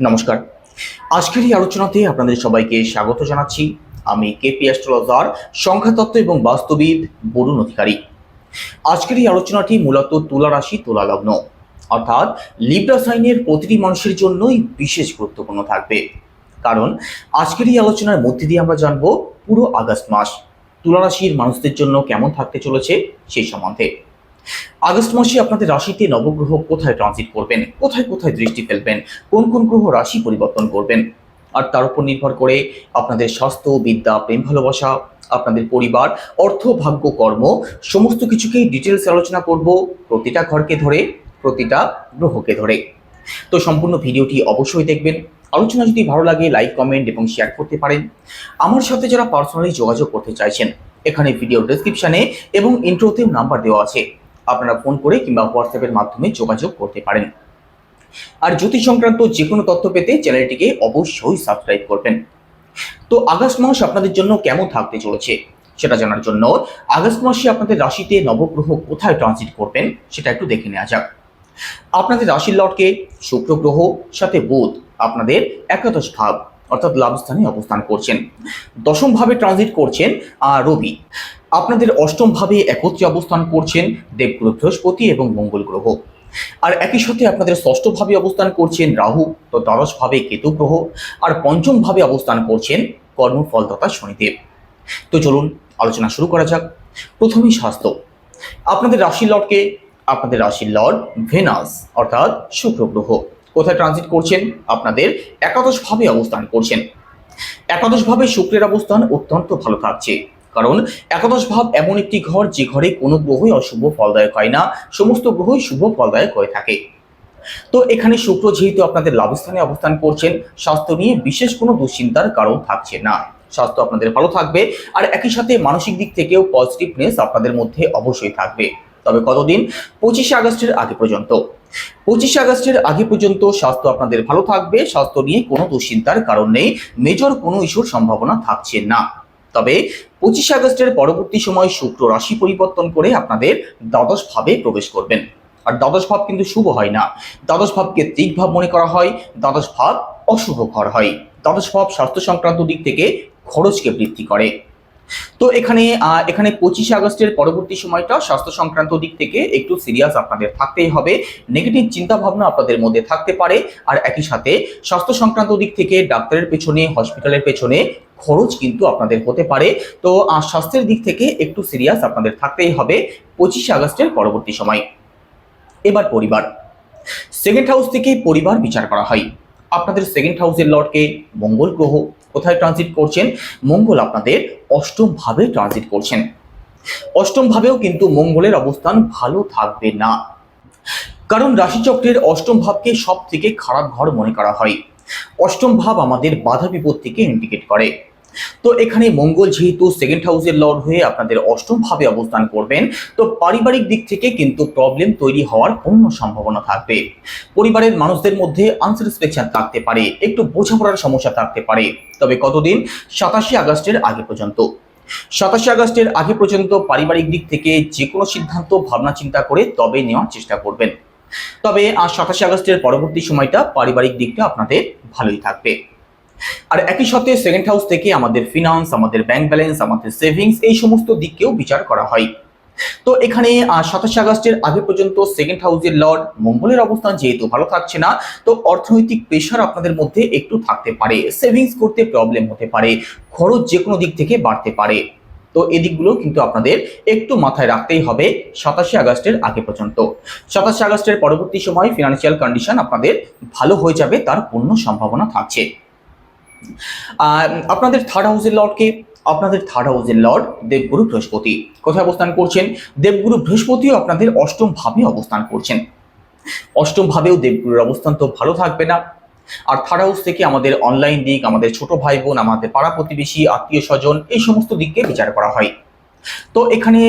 নমস্কার। আজকের এই আলোচনাতে আপনাদের সবাইকে স্বাগত জানাচ্ছি। আমি কেপি অ্যাস্ট্রোলজার, সংখ্যাতত্ত্ব এবং বাস্তবিদ বরুণ অধিকারী। আজকের এই আলোচনাটি মূলত তুলা রাশি, তুলা লগ্ন। অর্থাৎ লিব্রা সাইনের প্রতিটি মানুষের জন্যই বিশেষ গুরুত্বপূর্ণ থাকবে। কারণ আজকের এই আলোচনার মধ্যে দিয়ে আমরা জানব পুরো আগস্ট মাস, তুলা রাশির মানুষদের জন্য কেমন থাকতে চলেছে সেই সম্বন্ধে। আগস্ট মাসে আপনাদের রাশিতে নবগ্রহ কোথায় ট্রানজিট করবেন? কোথায় কোথায় দৃষ্টি ফেলবেন? কোন কোন গ্রহ রাশি পরিবর্তন করবেন? আর তার উপর নির্ভর করে আপনাদের স্বাস্থ্য, বিদ্যা, প্রেম, ভালোবাসা, আপনাদের পরিবার, অর্থ, ভাগ্য, কর্ম, সমস্ত কিছুকেই ডিটেলস আলোচনা করব প্রতিটা ঘরকে ধরে, প্রতিটা গ্রহকে ধরে। তো সম্পূর্ণ ভিডিওটি অবশ্যই দেখবেন। আলোচনা যদি ভালো লাগে লাইক কমেন্ট এবং শেয়ার করতে পারেন। আমার সাথে যারা পার্সোনালি যোগাযোগ করতে চাইছেন, এখানে ভিডিও ডেসক্রিপশানে এবং ইন্ট্রোতেও নাম্বার দেওয়া আছে। আপনারা ফোন করে কিংবা হোয়াটসঅ্যাপের মাধ্যমে যোগাযোগ করতে পারেন। আর জ্যোতিষ সংক্রান্ত যে কোনো তথ্য পেতে চ্যানেলটিকে অবশ্যই সাবস্ক্রাইব করবেন। তো আগস্ট মাস আপনাদের জন্য কেমন থাকতে চলেছে? সেটা জানার জন্য আগস্ট মাসে আপনাদের রাশিতে নবগ্রহ কোথায় ট্রানজিট করবেন সেটা একটু দেখে নেওয়া যাক। আপনাদের রাশির লটকে শুক্র গ্রহ, সাথে বুধ, আপনাদের একাদশ ভাব। অর্থাৎ লাভস্থানে অবস্থান করছেন। দশম ভাবে ট্রানজিট করছেন রবি। আপনাদের অষ্টম ভাবে একত্রে অবস্থান করছেন দেবগুরু বৃহস্পতি এবং মঙ্গল গ্রহ। আর একই সাথে আপনাদের ষষ্ঠ ভাবে অবস্থান করছেন রাহু, তো দ্বাদশ ভাবে কেতু গ্রহ। আর পঞ্চম ভাবে অবস্থান করছেন কর্মফলদাতা শনিদেব। তো চলুন, আলোচনা শুরু করা যাক। প্রথমেই স্বাস্থ্য। আপনাদের রাশির লর্ডকে, আপনাদের রাশির লর্ড ভেনাস, অর্থাৎ শুক্র গ্রহ। কোথায় ট্রানজিট করছেন? আপনাদের একাদশ ভাবে অবস্থান করছেন। একাদশ ভাবে শুক্রের অবস্থান অত্যন্ত ভালো থাকছে। কারণ একাদশ ভাব এমন একটি ঘর যে ঘরে কোনো গ্রহই অশুভ ফলদায়ক হয় না, সমস্ত গ্রহই শুভ ফলদায়ক হয়ে থাকে। তো এখানে শুক্র যেহেতু আপনাদের লাভস্থানে অবস্থান করছেন, স্বাস্থ্য নিয়ে বিশেষ কোনো দুশ্চিন্তার কারণ থাকছে না। স্বাস্থ্য আপনাদের ভালো থাকবে, আর একই সাথে মানসিক দিক থেকেও পজিটিভনেস আপনাদের মধ্যে অবশ্যই থাকবে। তবে কতদিন? পঁচিশে আগস্টের আগে পর্যন্ত। পঁচিশে আগস্টের আগে পর্যন্ত স্বাস্থ্য আপনাদের ভালো থাকবে, স্বাস্থ্য নিয়ে কোনো দুশ্চিন্তার কারণ নেই মেজর কোনো ইস্যুর সম্ভাবনা থাকছে না। তবে পঁচিশে আগস্টের পরবর্তী সময় শুক্র রাশি পরিবর্তন করে আপনাদের দ্বাদশ ভাবে প্রবেশ করবেন। আর দ্বাদশ ভাব কিন্তু শুভ হয় না। দ্বাদশ ভাবকে ত্রিক ভাব মনে করা হয়, দ্বাদশ ভাব অশুভ ঘর হয়। দ্বাদশ ভাব স্বাস্থ্য সংক্রান্ত দিক থেকে খরচকে বৃদ্ধি করে। তো এখানে এখানে পঁচিশে আগস্টের পরবর্তী সময়টা স্বাস্থ্য সংক্রান্ত দিক থেকে একটু সিরিয়াস আপনাদের থাকতেই হবে। নেগেটিভ চিন্তা ভাবনা আপনাদের মধ্যে থাকতে পারে। আর একই সাথে স্বাস্থ্য সংক্রান্ত দিক থেকে ডাক্তারের পেছনে হসপিটালের পেছনে খরচ কিন্তু আপনাদের হতে পারে। তো স্বাস্থ্যের দিক থেকে একটু সিরিয়াস আপনাদের থাকতেই হবে পঁচিশে আগস্টের পরবর্তী সময়। এবার পরিবার। সেকেন্ড হাউস থেকে পরিবার বিচার করা হয়। আপনাদের সেকেন্ড হাউসের লর্ডকে মঙ্গল গ্রহ কোথায় ট্রানজিট করছেন? মঙ্গল আপনাদের অষ্টমভাবে ট্রানজিট করছেন। অষ্টমভাবেও কিন্তু মঙ্গলের অবস্থান ভালো থাকবে না। কারণ রাশিচক্রের অষ্টম ভাবকে সব থেকে খারাপ ঘর মনে করা হয়। অষ্টম ভাব আমাদের বাধা বিপদ থেকে ইন্ডিকেট করে। তো এখানে মঙ্গল যেহেতু সেকেন্ড হাউসের লর্ড হয়ে আপনাদের অষ্টম ভাবে অবস্থান করবেন, তো পারিবারিক দিক থেকে কিন্তু প্রবলেম তৈরি হওয়ার পূর্ণ সম্ভাবনা থাকবে। পরিবারের মানুষদের মধ্যে আনস্যাটিসফ্যাকশন থাকতে পারে, একটু বোঝাপড়ার সমস্যা থাকতে পারে। তবে কতদিন? সাতাশে আগস্টের আগে পর্যন্ত। সাতাশে আগস্টের আগে পর্যন্ত পারিবারিক দিক থেকে যে কোনো সিদ্ধান্ত, ভাবনা, চিন্তা করে তবে নেওয়ার চেষ্টা করবেন। তবে আর সাতাশে আগস্টের পরবর্তী সময়টা পারিবারিক দিকটা আপনাদের ভালোই থাকবে। আর একই সাথে সেকেন্ড হাউস থেকে আমাদের ফিনান্স আমাদের ব্যাংক ব্যালেন্স আমাদের সেভিংস এই সমস্ত দিককেও বিচার করা হয়। তো এখানে সাতাশে আগস্টের আগে পর্যন্ত সেকেন্ড হাউসের লর্ড মঙ্গলের অবস্থান যেহেতু ভালো থাকছে না, তো অর্থনৈতিক প্রেশার আপনাদের মধ্যে একটু থাকতে পারে। সেভিংস করতে প্রবলেম হতে পারে, খরচ যে কোনো দিক থেকে বাড়তে পারে। তো এদিকগুলো কিন্তু আপনাদের একটু মাথায় রাখতেই হবে সাতাশে আগস্টের আগে পর্যন্ত। সাতাশে আগস্টের পরবর্তী সময় ফিনান্সিয়াল কন্ডিশন আপনাদের ভালো হয়ে যাবে, তার পূর্ণ সম্ভাবনা থাকছে। আপনাদের থার্ড হাউসের লর্ডকে আপনাদের থার্ড হাউসের লর্ড দেবগুরু বৃহস্পতি। কোথায় অবস্থান করছেন? দেবগুরু বৃহস্পতিও আপনাদের অষ্টম ভাবে অবস্থান করছেন। অষ্টম ভাবেও দেবগুরুর অবস্থান তো ভালো থাকবে না। আর থার্ড হাউস থেকে আমাদের অনলাইন দিক, আমাদের ছোট ভাই বোন, আমাদের পাড়া প্রতিবেশী, আত্মীয় স্বজন, এই সমস্ত দিককে বিচার করা হয়। তো এখানে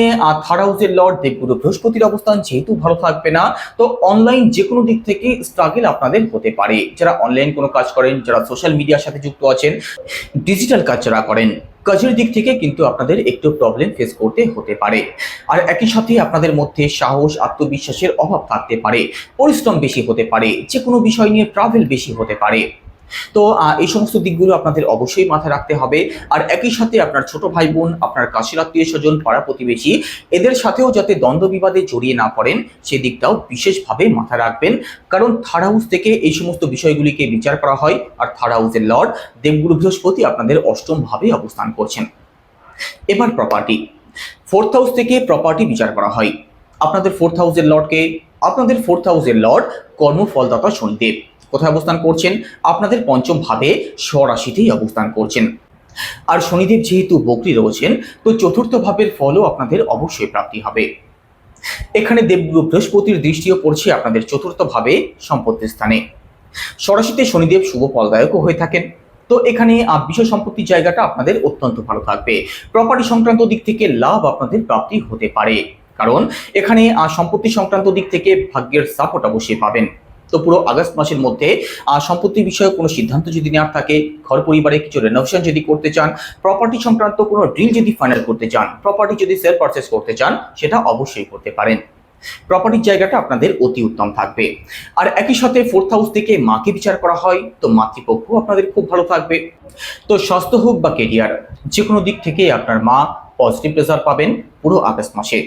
থার্ড হাউসের লর্ড দেবগুরু বৃহস্পতির অবস্থান যেহেতু ভালো থাকবে না, তো অনলাইন যে কোনো দিক থেকে স্ট্রাগল আপনাদের হতে পারে। যারা অনলাইন কোনো কাজ করেন, যারা সোশ্যাল মিডিয়ার সাথে যুক্ত আছেন ডিজিটাল কাজ যারা করেন, কাজের দিক থেকে কিন্তু আপনাদের একটু প্রবলেম ফেস করতে হতে পারে। আর একই সাথে আপনাদের মধ্যে সাহস, আত্মবিশ্বাসের অভাব থাকতে পারে, পরিশ্রম বেশি হতে পারে যে কোনো বিষয় নিয়ে ট্রাভেল বেশি হতে পারে। তো এই সমস্ত দিকগুলো আপনাদের অবশ্যই মাথায় রাখতে হবে। আর একই সাথে আপনার ছোট ভাই বোন আপনার কাছের আত্মীয় স্বজন পাড়া প্রতিবেশী, এদের সাথেও যাতে দ্বন্দ্ব বিবাদে জড়িয়ে না পড়েন, সেদিকটাও বিশেষভাবে মাথায় রাখবেন। কারণ থার্ড হাউস থেকে এই সমস্ত বিষয়গুলিকে বিচার করা হয়, আর থার্ড হাউসের লর্ড দেবগুরু বৃহস্পতি আপনাদের অষ্টম ভাবে অবস্থান করছেন। এবার প্রপার্টি ফোর্থ হাউস থেকে প্রপার্টি বিচার করা হয়। আপনাদের ফোর্থ হাউসের লর্ডকে আপনাদের ফোর্থ হাউসের লর্ড কর্মফলদাতা শনিদেব। কোথায় অবস্থান করছেন? আপনাদের পঞ্চম ভাবে স্বরাশিতেই অবস্থান করছেন। আর শনিদেব যেহেতু বকরি রয়েছেন, তো চতুর্থ ভাবের ফলও আপনাদের অবশ্যই প্রাপ্তি হবে। এখানে দেবগুরু বৃহস্পতির দৃষ্টিও পড়ছে আপনাদের চতুর্থ ভাবে সম্পত্তির স্থানে। সরাসিতে শনিদেব শুভ ফলদায়কও হয়ে থাকেন। তো এখানে বিষয় সম্পত্তির জায়গাটা আপনাদের অত্যন্ত ভালো থাকবে। প্রপার্টি সংক্রান্ত দিক থেকে লাভ আপনাদের প্রাপ্তি হতে পারে। কারণ এখানে সম্পত্তি সংক্রান্ত দিক থেকে ভাগ্যের সাপোর্ট অবশ্যই পাবেন। তো পুরো আগস্ট মাসের মধ্যে আহ, সম্পত্তি বিষয়ে কোনো সিদ্ধান্ত যদি নেওয়ার থাকে ঘর পরিবারে কিছু রেনোভেশন যদি করতে চান প্রপার্টি সংক্রান্ত কোনো ডিল যদি ফাইনাল করতে চান প্রপার্টি যদি সেল পারচেস করতে চান সেটা অবশ্যই করতে পারেন। প্রপার্টির জায়গাটা আপনাদের অতি উত্তম থাকবে। আর একই সাথে ফোর্থ হাউস থেকে মাকে বিচার করা হয় তো মাতৃপক্ষ আপনাদের খুব ভালো থাকবে। তো স্বাস্থ্য হোক বা কেরিয়ার যে কোনো দিক থেকে আপনার মা পজিটিভ রেজাল্ট পাবেন পুরো আগস্ট মাসে।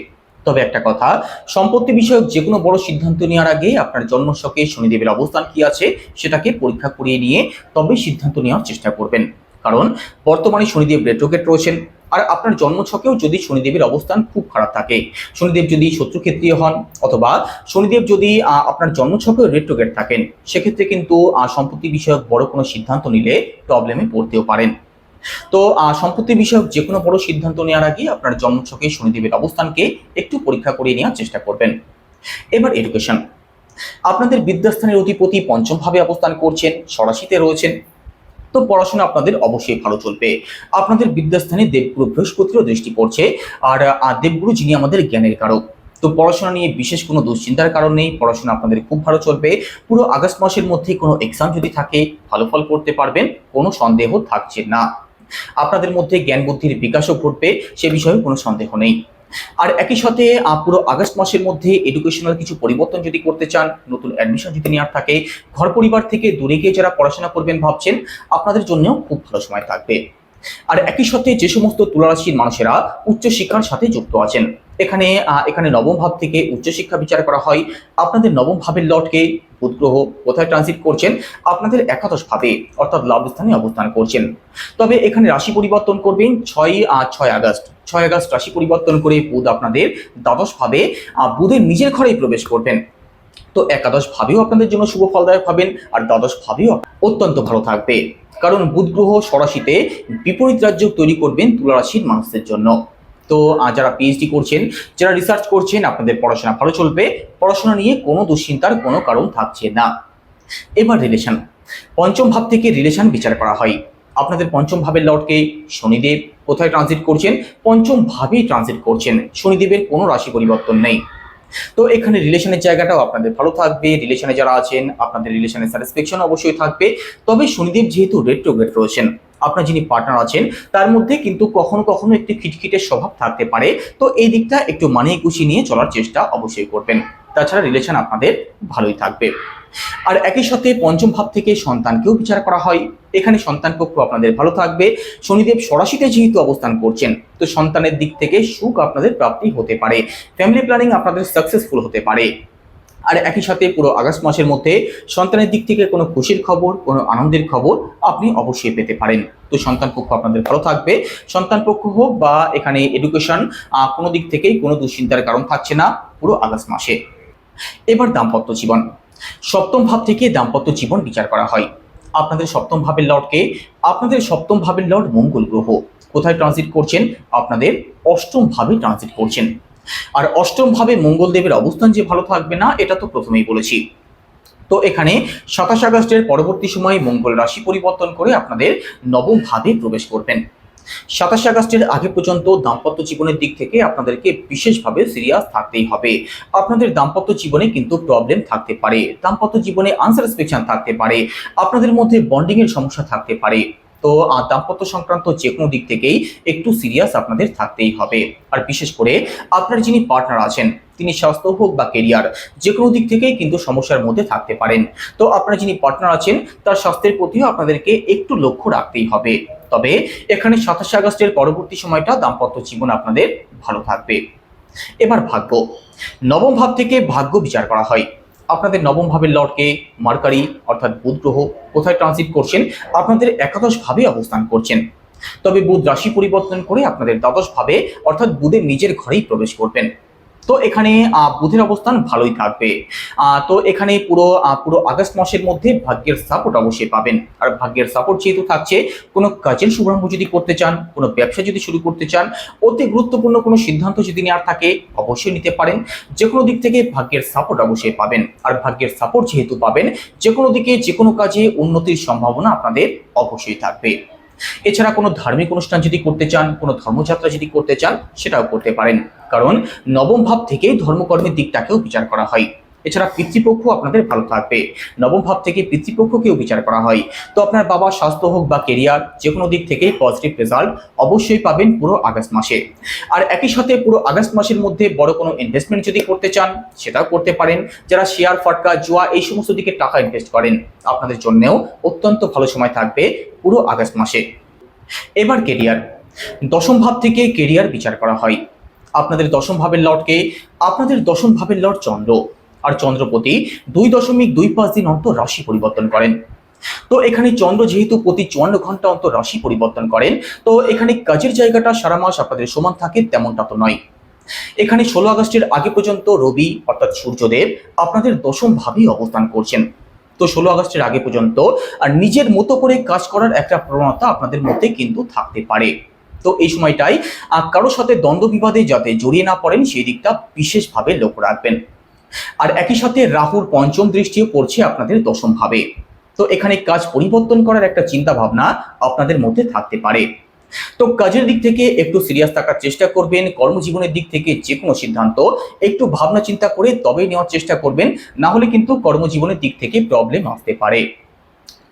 তবে একটা কথা, সম্পত্তি বিষয়ক যে কোনো বড় সিদ্ধান্ত নেওয়ার আগে আপনার জন্মশকে শনিদেবের অবস্থান কি আছে সেটাকে পরীক্ষা করিয়ে নিয়ে তবে সিদ্ধান্ত নেওয়ার চেষ্টা করবেন। কারণ বর্তমানে শনিদেব রেট্রোগেট রয়েছেন, আর আপনার জন্মছকেও যদি শনিদেবের অবস্থান খুব খারাপ থাকে, শনিদেব যদি শত্রুক্ষেত্রীয় হন অথবা শনিদেব যদি আপনার জন্মছকেও রেট্রোগেট থাকেন, সেক্ষেত্রে কিন্তু সম্পত্তি বিষয়ক বড় কোনো সিদ্ধান্ত নিলে প্রবলেমে পড়তেও পারেন। তো সম্পত্তি বিষয়ক যে কোনো বড় সিদ্ধান্ত নেওয়ার আগে আপনার জন্মছকে শনিদেবের অবস্থানকে একটু পরীক্ষা করে নেওয়ার চেষ্টা করবেন। এবার এডুকেশন আপনাদের বিদ্যাস্থানের অধিপতি পঞ্চম ভাবে অবস্থান করছেন সরাসিতে রয়েছেন। তো, পড়াশোনা আপনাদের অবশ্যই ভালো চলবে। আপনাদের বিদ্যাস্থানে দেবগুরু বৃহস্পতিরও দৃষ্টি পড়ছে। আর দেবগুরু যিনি আমাদের জ্ঞানের কারক। তো, পড়াশোনা নিয়ে বিশেষ কোনো দুশ্চিন্তার কারণ নেই। পড়াশোনা আপনাদের খুব ভালো চলবে। পুরো আগস্ট মাসের মধ্যে কোনো এক্সাম যদি থাকে, ভালো ফল করতে পারবেন। কোনো সন্দেহ থাকছে না। আপনাদের মধ্যে জ্ঞান বুদ্ধির বিকাশও ঘটবে, সে বিষয়ে কোনো সন্দেহ নেই। আর একই সাথে পুরো আগস্ট মাসের মধ্যে এডুকেশনাল কিছু পরিবর্তন যদি করতে চান, নতুন অ্যাডমিশন যদি নেওয়ার থাকে, ঘর পরিবার থেকে দূরে গিয়ে যারা পড়াশোনা করবেন ভাবছেন, আপনাদের জন্যও খুব ভালো সময় থাকবে। আর একই সাথে যে সমস্ত তুলারাশির মানুষেরা উচ্চশিক্ষার সাথে যুক্ত আছেন, এখানে এখানে নবম ভাব থেকে উচ্চশিক্ষা বিচার করা হয়। আপনাদের নবম ভাবের লটকে বুধ গ্রহ কোথায় ট্রানজিট করছেন আপনাদের একাদশ ভাবে অর্থাৎ লাভ স্থানে অবস্থান করছেন। তবে এখানে রাশি পরিবর্তন করবেন ছয় আহ, ছয় আগস্ট। ছয় আগস্ট রাশি পরিবর্তন করে বুধ আপনাদের দ্বাদশ ভাবে বুধের নিজের ঘরেই প্রবেশ করবেন। তো একাদশ ভাবেও আপনাদের জন্য শুভ ফলদায়ক হবেন আর দ্বাদশ ভাবেও অত্যন্ত ভালো থাকবে। কারণ বুধ গ্রহ সরাসিতে বিপরীত রাজ্য তৈরি করবেন তুলা রাশির মানুষদের জন্য। তো যারা পিএইচডি করছেন, যারা রিসার্চ করছেন, আপনাদের পড়াশোনা ভালো চলবে। পড়াশোনা নিয়ে কোনো দুশ্চিন্তার কোনো কারণ থাকছে না। এবার রিলেশন পঞ্চম ভাব থেকে রিলেশন বিচার করা হয়। আপনাদের পঞ্চম ভাবের লর্ডকে শনিদেব কোথায় ট্রানজিট করছেন? পঞ্চম ভাবেই ট্রানজিট করছেন। শনিদেবের কোনো রাশি পরিবর্তন নেই। তো, এখানে রিলেশনের জায়গাটাও আপনাদের ভালো থাকবে। রিলেশনে যারা আছেন, আপনাদের রিলেশনের স্যাটিসফ্যাকশন অবশ্যই থাকবে। তবে শনিদেব যেহেতু রেট্রোগেট রয়েছেন আপনার যিনি পার্টনার আছেন, তার মধ্যে কিন্তু কখনো কখনো একটি খিটখিটে স্বভাব থাকতে পারে। তো এই দিকটা একটু মানিয়ে গুছিয়ে নিয়ে চলার চেষ্টা অবশ্যই করবেন। তাছাড়া রিলেশন আপনাদের ভালোই থাকবে। আর একই সাথে পঞ্চম ভাব থেকে সন্তানকেও বিচার করা হয়। এখানে সন্তান পক্ষ আপনাদের ভালো থাকবে। শনিদেব সরাসিতে যেহেতু অবস্থান করছেন, তো সন্তানের দিক থেকে সুখ আপনাদের প্রাপ্তি হতে পারে। ফ্যামিলি প্ল্যানিং আপনাদের সাকসেসফুল হতে পারে। আর একই সাথে পুরো আগস্ট মাসের মধ্যে সন্তানের দিক থেকে কোনো খুশির খবর, কোনো আনন্দের খবর আপনি অবশ্যই পেতে পারেন। তো সন্তান পক্ষ আপনাদের ভালো থাকবে। সন্তান পক্ষ হোক বা এখানে এডুকেশন কোনো দিক থেকেই কোনো দুশ্চিন্তার কারণ থাকছে না পুরো আগস্ট মাসে। এবার দাম্পত্য জীবন। সপ্তম ভাব থেকে দাম্পত্য জীবন বিচার করা হয়। আপনাদের সপ্তম ভাবের লর্ডকে আপনাদের সপ্তম ভাবের লর্ড মঙ্গল গ্রহ। কোথায় ট্রানজিট করছেন? আপনাদের অষ্টম ভাবে ট্রানজিট করছেন। আর অষ্টম ভাবে মঙ্গলদেবের অবস্থান যে ভালো থাকবে না, এটা তো প্রথমেই বলেছি। তো এখানে সাতাশ আগস্টের পরবর্তী সময়ে মঙ্গল রাশি পরিবর্তন করে আপনাদের নবম ভাবে প্রবেশ করবেন। সাতাশ আগস্টের আগে পর্যন্ত দাম্পত্য জীবনের দিক থেকে আপনাদেরকে বিশেষভাবে সিরিয়াস থাকতেই হবে। আপনাদের দাম্পত্য জীবনে কিন্তু প্রবলেম থাকতে পারে, দাম্পত্য জীবনে আনস্যাটিসফ্যাকশন থাকতে পারে, আপনাদের মধ্যে বন্ডিং এর সমস্যা থাকতে পারে। তো দাম্পত্য সংক্রান্ত যে কোনো দিক থেকেই একটু সিরিয়াস আপনাদের থাকতেই হবে। আর বিশেষ করে আপনার যিনি পার্টনার আছেন, তিনি স্বাস্থ্য হোক বা কেরিয়ার যে কোনো দিক থেকেই কিন্তু সমস্যার মধ্যে থাকতে পারেন। তো, আপনার যিনি পার্টনার আছেন, তার স্বাস্থ্যের প্রতিও আপনাদেরকে একটু লক্ষ্য রাখতেই হবে। তবে, এখানে সাতাশে আগস্টের পরবর্তী সময়টা দাম্পত্য জীবন আপনাদের ভালো থাকবে। এবার ভাগ্য। নবম ভাব থেকে ভাগ্য বিচার করা হয়। আপনাদের নবম ভাবের লর্ডকে মার্কারি অর্থাৎ বুধ গ্রহ কোথায় ট্রানজিট করছেন? আপনাদের একাদশ ভাবে অবস্থান করছেন। তবে বুধ রাশি পরিবর্তন করে আপনাদের দ্বাদশ ভাবে অর্থাৎ বুধের নিজের ঘরেই প্রবেশ করবেন। তো এখানে বুধের অবস্থান ভালোই থাকবে। তো এখানে পুরো পুরো আগস্ট মাসের মধ্যে ভাগ্যের সাপোর্ট অবশ্যই পাবেন। আর ভাগ্যের সাপোর্ট যেহেতু থাকছে, কোনো কাজের শুভারম্ভ যদি করতে চান, কোনো ব্যবসা যদি শুরু করতে চান, অতি গুরুত্বপূর্ণ কোনো সিদ্ধান্ত যদি নেওয়ার থাকে, অবশ্যই নিতে পারেন। যে কোনো দিক থেকে ভাগ্যের সাপোর্ট অবশ্যই পাবেন। আর ভাগ্যের সাপোর্ট যেহেতু পাবেন যে কোনো দিকে যে কোনো কাজে উন্নতির সম্ভাবনা আপনাদের অবশ্যই থাকবে। এছাড়া কোনো ধার্মিক অনুষ্ঠান যদি করতে চান, কোনো ধর্মযাত্রা যদি করতে চান, সেটাও করতে পারেন। কারণ নবম ভাব থেকেই ধর্মকর্মের দিকটাকেও বিচার করা হয়। এছাড়া পিতৃপক্ষ আপনাদের ভালো থাকবে। নবম ভাব থেকে পিতৃপক্ষকেও বিচার করা হয়। তো আপনার বাবা স্বাস্থ্য হোক বা কেরিয়ার যে কোনো দিক থেকে পজিটিভ রেজাল্ট অবশ্যই পাবেন পুরো আগস্ট মাসে। আর একই সাথে পুরো আগস্ট মাসের মধ্যে বড় কোনো ইনভেস্টমেন্ট যদি করতে চান, সেটাও করতে পারেন। যারা শেয়ার ফাটকা, জুয়া, এই সমস্ত দিকে টাকা ইনভেস্ট করেন, আপনাদের জন্যেও অত্যন্ত ভালো সময় থাকবে পুরো আগস্ট মাসে। এবার কেরিয়ার দশম ভাব থেকে কেরিয়ার বিচার করা হয়। আপনাদের দশম ভাবের লর্ডকে, আপনাদের দশম ভাবের লর্ড চন্দ্র। আর চন্দ্রপতি দুই দশমিক দুই পাঁচ দিন অন্তর রাশি পরিবর্তন করেন। তো এখানে চন্দ্র যেহেতু প্রতি চুয়ান্ন ঘণ্টা অন্তর রাশি পরিবর্তন করেন, তো এখানে কাজের জায়গাটা সারা মাস আপনাদের সমান থাকে তেমনটা তো নয়। এখানে ষোলো আগস্টের আগে পর্যন্ত রবি অর্থাৎ সূর্যদেব আপনাদের দশম ভাবেই অবস্থান করছেন। তো ষোলো আগস্টের আগে পর্যন্ত আর নিজের মতো করে কাজ করার একটা প্রবণতা আপনাদের মধ্যে কিন্তু থাকতে পারে। তো এই সময়টাই কারোর সাথে দ্বন্দ্ব বিবাদে যাতে জড়িয়ে না পড়েন, সেই দিকটা বিশেষভাবে লক্ষ্য রাখবেন। আর একই সাথে রাহুর পঞ্চম দৃষ্টিও পড়ছে আপনাদের দশম ভাবে। তো এখানে কাজ পরিবর্তন করার একটা চিন্তা ভাবনা আপনাদের মধ্যে থাকতে পারে। তো কাজের দিক থেকে একটু সিরিয়াস থাকার চেষ্টা করবেন, কর্মজীবনের দিক থেকে যে কোনো সিদ্ধান্ত, একটু ভাবনা চিন্তা করে তবেই নেওয়ার চেষ্টা করবেন, না হলে কিন্তু কর্মজীবনের দিক থেকে প্রবলেম আসতে পারে।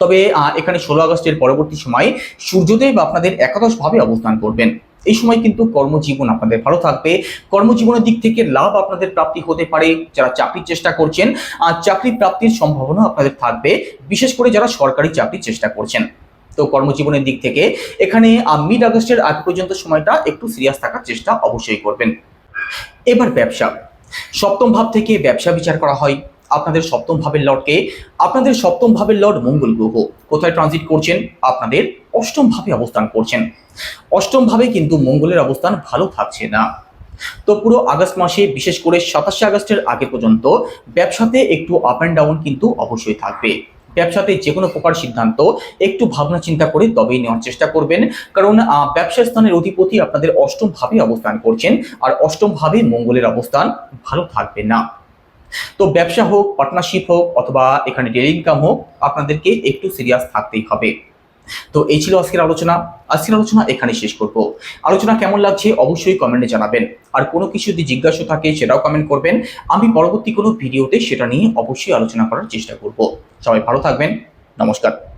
তবে এখানে ষোলো আগস্টের পরবর্তী সময় সূর্যদেব আপনাদের একাদশ ভাবে অবস্থান করবেন। এই সময় কিন্তু কর্মজীবন আপনাদের ভালো থাকবে। কর্মজীবনের দিক থেকে লাভ আপনাদের প্রাপ্তি হতে পারে। যারা চাকরির চেষ্টা করছেন আর চাকরি প্রাপ্তির সম্ভাবনা আপনাদের থাকবে। বিশেষ করে যারা সরকারি চাকরির চেষ্টা করছেন। তো কর্মজীবনের দিক থেকে এখানে মিড আগস্টের আগ পর্যন্ত সময়টা একটু সিরিয়াস থাকার চেষ্টা অবশ্যই করবেন। এবার ব্যবসা। সপ্তম ভাব থেকে ব্যবসা বিচার করা হয়। আপনাদের সপ্তম ভাবের লর্ডকে আপনাদের সপ্তম ভাবের লর্ড মঙ্গল গ্রহ। কোথায় ট্রানজিট করছেন? আপনাদের অষ্টম ভাবে অবস্থান করছেন। অষ্টম ভাবে কিন্তু মঙ্গলের অবস্থান ভালো থাকছে না। তো পুরো আগস্ট মাসে বিশেষ করে সাতাশে আগস্টের আগে পর্যন্ত ব্যবসাতে একটু আপ অ্যান্ড ডাউন কিন্তু অবশ্যই থাকবে। ব্যবসাতে যে কোনো প্রকার সিদ্ধান্ত একটু ভাবনা চিন্তা করে তবেই নেওয়ার চেষ্টা করবেন। কারণ ব্যবসা স্থানের অধিপতি আপনাদের অষ্টম ভাবে অবস্থান করছেন আর অষ্টম ভাবে মঙ্গলের অবস্থান ভালো থাকবে না। তো ব্যবসা হোক পার্টনারশিপ হোক অথবা এখানে ডেলি ইনকাম হোক, আপনাদেরকে একটু সিরিয়াস থাকতেই হবে। তো এই ছিল আজকের আলোচনা। আজকের আলোচনা এখানে শেষ করব। আলোচনা কেমন লাগছে অবশ্যই কমেন্টে জানাবেন। আর কোনো কিছু যদি জিজ্ঞাসা থাকে সেটাও কমেন্ট করবেন। আমি পরবর্তী কোনো ভিডিওতে সেটা নিয়ে অবশ্যই আলোচনা করার চেষ্টা করব। সবাই ভালো থাকবেন। নমস্কার।